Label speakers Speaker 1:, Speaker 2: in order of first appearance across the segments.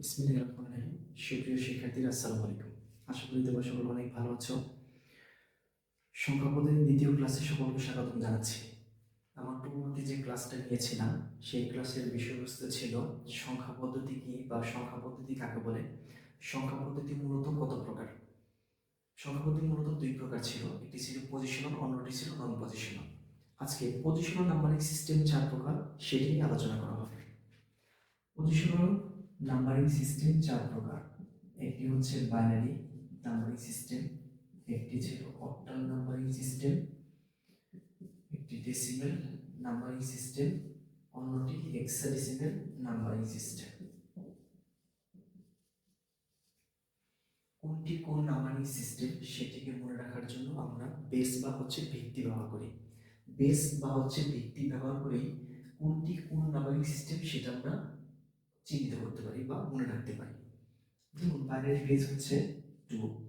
Speaker 1: বিসমিল্লাহির রহমানির রহিম। সুপ্রিয় শিক্ষার্থীরা, আসসালামু আলাইকুম। আশা করি তোমরা অনেক ভালো আছো। সংখ্যা পদ্ধতির দ্বিতীয় ক্লাসে সকলকে স্বাগতম জানাচ্ছি। আমার পূর্ববর্তী যে ক্লাসটা নিয়েছিলাম, সেই ক্লাসের বিষয়বস্তু ছিল সংখ্যা পদ্ধতি কি বা সংখ্যা পদ্ধতি কাকে বলে? সংখ্যা পদ্ধতি মূলত কত প্রকার? সংখ্যা পদ্ধতি মূলত দুই প্রকার ছিল। একটি ছিল পজিশনাল অন্যটি ছিল নন পজিশনাল আজকে পজিশনাল নাম্বারিং সিস্টেম চার প্রকার, সেটি নিয়ে আলোচনা করা হবে। পজিশনাল নাম্বারিং সিস্টেম চার প্রকার। একটি হচ্ছে বাইনারি নাম্বারিং সিস্টেম একটি ছিল অক্টাল নাম্বারিং সিস্টেম একটি ডেসিমেল নাম্বারিং সিস্টেম অন্যটি হেক্সাডেসিমেল নাম্বারিং সিস্টেম কোনটি কোন নাম্বারিং সিস্টেম সেটিকে মনে রাখার জন্য আমরা বেস বা হচ্ছে ভিত্তি ব্যবহার করি। বেস বা হচ্ছে ভিত্তি ব্যবহার করেই কোনটি কোন নাম্বারিং সিস্টেম সেটা আমরা চিহ্নিত করতে পারি বা মনে রাখতে পারি। যেমন বাইনারি বেস হচ্ছে টু,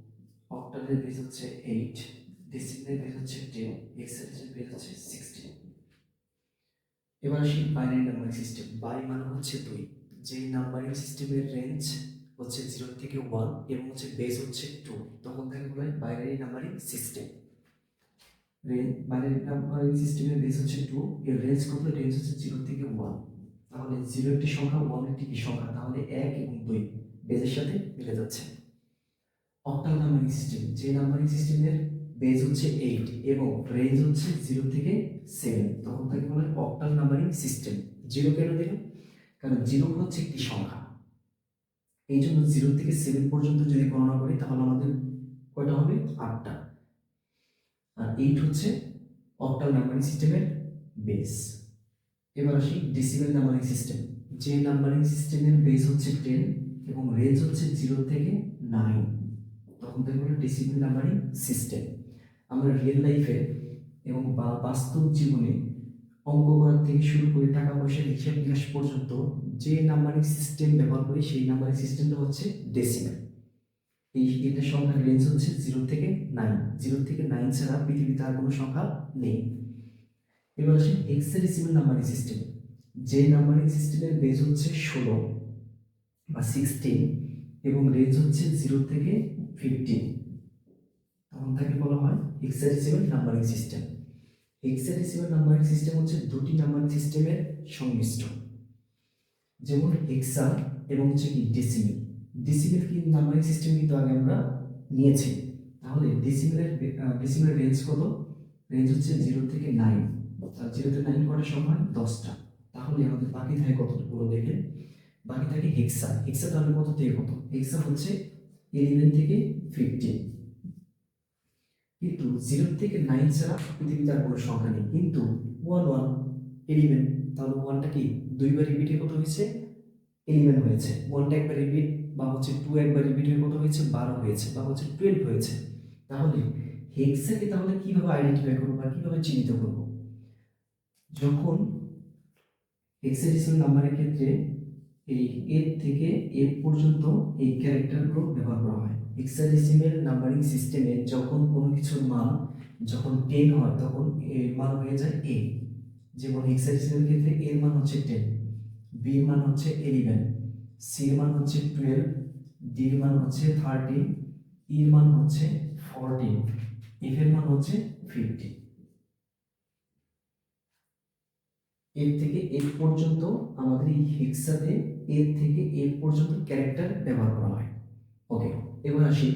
Speaker 1: অক্টালের বেস হচ্ছে এইট, ডেসিমেলের বেস হচ্ছে টেন হেক্সাডেসিমেল বেস হচ্ছে সিক্সটিন। এবার আসি বাইনারি নাম্বারিং সিস্টেম। বাই মানে হচ্ছে দুই। যে নাম্বারিং সিস্টেমের রেঞ্জ হচ্ছে জিরো থেকে ওয়ান এবং হচ্ছে বেস হচ্ছে টু, তখন তাকে বলা হয় binary numbering system. Range binary numbering সিস্টেমের বেস হচ্ছে টু, এর রেঞ্জ কত? রেঞ্জ হচ্ছে জিরো থেকে ওয়ান। তাহলে জিরো একটি সংখ্যা ওয়ান একটি কি সংখ্যা? তাহলে এক এবং দুই বেজের সাথে মিলে যাচ্ছে। অক্টাল নাম্বারিং সিস্টেম যে নাম্বারিং সিস্টেমের বেজ হচ্ছে এইট এবং রেঞ্জ হচ্ছে জিরো থেকে সেভেন তখন তাকে বলে অক্টাল নাম্বারিং সিস্টেম জিরো কেন দিলাম? কারণ জিরো হচ্ছে একটি সংখ্যা। এই জন্য জিরো থেকে সেভেন পর্যন্ত যদি গণনা করি, তাহলে আমাদের কয়টা হবে? আটটা। আর এইট হচ্ছে অক্টাল নাম্বারিং সিস্টেমের বেস এবার আসি ডেসিবেল নাম্বারিং সিস্টেম যে নাম্বারিং সিস্টেমের বেস হচ্ছে টেন এবং রেঞ্জ হচ্ছে জিরো থেকে নাইন তখন হলো ডেসিবেল নাম্বারিং সিস্টেম আমরা রিয়েল লাইফে এবং বা বাস্তব জীবনে অঙ্ক করার থেকে শুরু করে টাকা পয়সার হিসাব নিকাশ পর্যন্ত যে নাম্বারিং সিস্টেম ব্যবহার করি, সেই নাম্বারিং সিস্টেমটা হচ্ছে ডেসিমেল এই এটার সংখ্যার রেঞ্জ হচ্ছে জিরো থেকে নাইন জিরো থেকে নাইন ছাড়া পৃথিবীতে আর কোনো সংখ্যা নেই। এবার আসি হেক্সাডেসিমাল নাম্বারিং সিস্টেম যে নাম্বারিং সিস্টেমের বেজ হচ্ছে ষোলো বা সিক্সটিন এবং রেঞ্জ হচ্ছে জিরো থেকে ফিফটিন তখন তাকে বলা হয় hexadecimal numbering system hexadecimal numbering system হচ্ছে দুটি নাম্বারিং সিস্টেমের সংমিশ্রণ। যেমন হেক্সা এবং হচ্ছে কি ডেসিমেল ডেসিমেল কি নাম্বারিং সিস্টেম কিন্তু আগে আমরা নিয়েছি। তাহলে ডেসিমেলের ডেসিমেলের রেঞ্জ কত? রেঞ্জ হচ্ছে জিরো থেকে নাইন আর জিরোতে নাইন করার সময়, দশটা। তাহলে আমাদের বাকি থাকে কতগুলো দেখে? বাকি থাকে হেক্সা হেক্সা তাহলে কত থেকে কত? হেক্সা হচ্ছে ইলেভেন থেকে ফিফটিন কিন্তু জিরো থেকে নাইন ছাড়া পৃথিবীতে আর কোনো সংখ্যা নেই। কিন্তু ওয়ান ওয়ান ইলেভেন তাহলে ওয়ানটা কি? দুইবার রিপিটে কত হয়েছে? ইলেভেন হয়েছে। ওয়ানটা একবার রিপিট বা হচ্ছে টু একবার রিপিট হয়ে কত হয়েছে? বারো হয়েছে, বা হচ্ছে টুয়েলভ হয়েছে। তাহলে হেক্সাকে তাহলে কীভাবে আইডেন্টিফাই করব বা কীভাবে চিহ্নিত করব? যখন হেক্সাডেসিমাল নাম্বারের ক্ষেত্রে এই এর থেকে এর পর্যন্ত এই ক্যারেক্টারগুলো ব্যবহার করা হয়। হেক্সাডেসিমাল নাম্বারিং সিস্টেমে যখন কোনো কিছুর মান যখন টেন হয়, তখন এর মান হয়ে যায় এ যেমন হেক্সাডেসিমাল ক্ষেত্রে এর মান হচ্ছে টেন বি এর মান হচ্ছে ইলেভেন সি এর মান হচ্ছে টুয়েলভ ডি এর মান হচ্ছে থার্টিন ই এর মান হচ্ছে ফোরটিন এফ এর মান হচ্ছে ফিফটিন এর থেকে এর পর্যন্ত আমাদের এই হেক্সাতে এর থেকে এর পর্যন্ত ক্যারেক্টার ব্যবহার করা হয়। ওকে, এবার আসি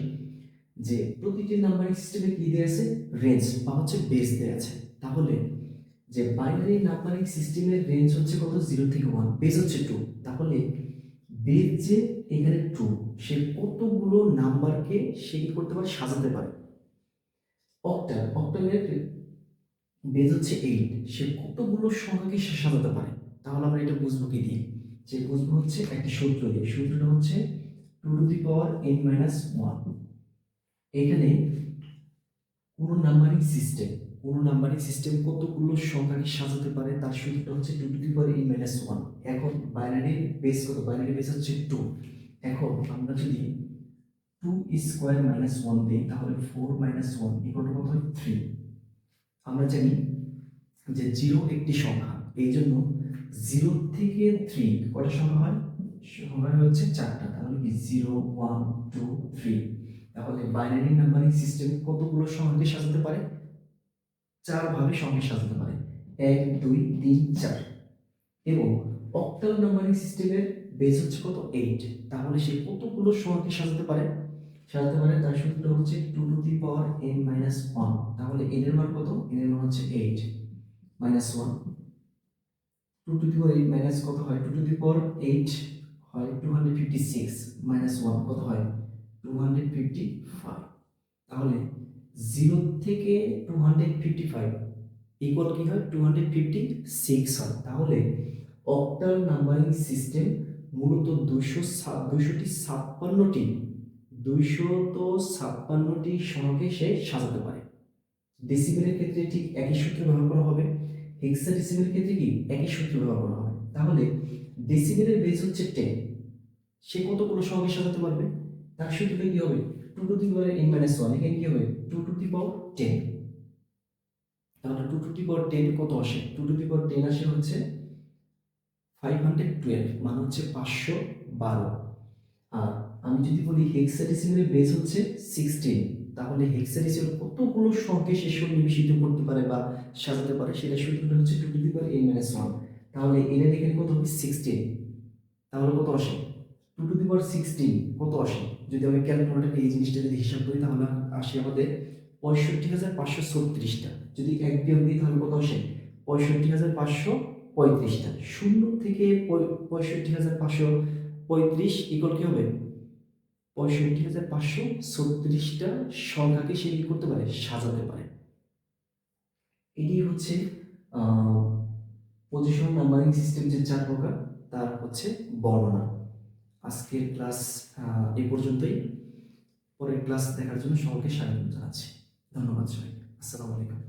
Speaker 1: যে প্রতিটি নাম্বারিং সিস্টেমে কি দেওয়া আছে? রেঞ্জ বা হচ্ছে বেস দেওয়া আছে। তাহলে যে বাইনারি নাম্বারিং সিস্টেমের রেঞ্জ হচ্ছে কত? জিরো থেকে ওয়ান, বেস হচ্ছে টু। তাহলে বেস যে এখানে টু, সে কতগুলো নাম্বারকে সে করতে পারে? সাজাতে পারে। অক্টাল, অক্টালের বেজ হচ্ছে এইট সে কতগুলো সংখ্যাকে সে সাজাতে পারে? তাহলে আমরা এটা বুঝব কি দিয়ে? যে বুঝব হচ্ছে একটা সূত্র দিয়ে। সূত্রটা হচ্ছে two to the power n minus one এখানে কোন নাম্বারিং সিস্টেম কোন নাম্বারিং সিস্টেম কতগুলো সংখ্যাকে সাজাতে পারে, তার সূত্রটা হচ্ছে two to the power n minus one এখন বাইনারি বেস কত? বাইনারি বেস হচ্ছে টু এখন আমরা যদি টু স্কোয়ার মাইনাস ওয়ান দিই, তাহলে ফোর মাইনাস ওয়ান ইকুয়াল কত? হয় থ্রি আমরা জানি যে জিরো একটি সংখ্যা। এই জন্য জিরো থেকে থ্রি কটা সংখ্যা হয়? সংখ্যা হচ্ছে চারটা। তাহলে কি? জিরো ওয়ান টু থ্রি তাহলে বাইনারি নাম্বারিং সিস্টেম কতগুলো সংখ্যাকে সাজাতে পারে? চার ভাবে সংখ্যা সাজাতে পারে। এক, দুই, তিন, চার। এবং অক্টাল নাম্বারিং সিস্টেমের বেস হচ্ছে কত? এইট তাহলে সে কতগুলো সংখ্যাকে সাজাতে পারে? সাজাতে পারে তার সূত্র হচ্ছে two to the power n minus one তাহলে এন এর মান কত? এন এর মান হচ্ছে eight minus one two to the power eight minus কত হয়? Two to the power eight হয় two hundred fifty six minus one কত হয়? টু হান্ড্রেড ফিফটি ফাইভ তাহলে জিরো থেকে two hundred fifty five equal কি হয়? টু হান্ড্রেড ফিফটি সিক্স হয়। তাহলে অক্টাল নাম্বারিং সিস্টেম মূলত দুশো দুশোটি ছাপ্পান্নটি দুইশত ছাপ্পান্নটি সংখ্যাকে সে সাজাতে পারে। ডেসিবেলের ক্ষেত্রে ঠিক একই সূত্র ব্যবহার করা হবে। হেক্সা ডেসিবেলের ক্ষেত্রে কি একই সূত্র ব্যবহার করা হবে? তাহলে ডেসিবেলের বেস হচ্ছে টেন সে কতগুলো সংখ্যা সাজাতে পারবে? তার সূত্রটা কি হবে? Two to the power n minus one এখানে কি হবে? Two to the power ten তাহলে two to the power ten কত আসে? Two to the power ten আসে হচ্ছে ফাইভ হান্ড্রেড টুয়েলভ মানে হচ্ছে পাঁচশো বারো। আর আমি যদি বলি হেক্সাডেসিমেলের বেস হচ্ছে সিক্সটিন তাহলে হেক্সাডেসিমেল কতগুলো সংখ্যা সে সন্নিবেশিত করতে পারে বা সাজাতে পারে? সেটা সূত্রটা হচ্ছে two to the power n minus one তাহলে এনের এখানে কত হবে? সিক্সটিন তাহলে কত আসে? Two to the power sixteen কত আসে? যদি আমি ক্যালকুলেটারে এই জিনিসটা যদি হিসাব করি, তাহলে আসে আমাদের পঁয়ষট্টি হাজার পাঁচশো ছত্রিশটা। যদি এক বিয়োগ দিই, তাহলে কত আসে? পঁয়ষট্টি হাজার পাঁচশো পঁয়ত্রিশটা। শূন্য থেকে পঁয়- পঁয়ষট্টি হাজার পাঁচশো পঁয়ত্রিশ ইকুয়াল কি হবে? পঁয়ষট্টি হাজার পাঁচশো ছত্রিশটা সংখ্যাকে সে কি করতে পারে? সাজাতে পারে। এটি হচ্ছে পজিশন নাম্বারিং সিস্টেম যে চার প্রকার, তার হচ্ছে বর্ণনা। আজকের ক্লাস এ পর্যন্তই। পরের ক্লাস দেখার জন্য সকলকে স্বাগত জানাচ্ছি। ধন্যবাদ সবাই আসসালামু আলাইকুম।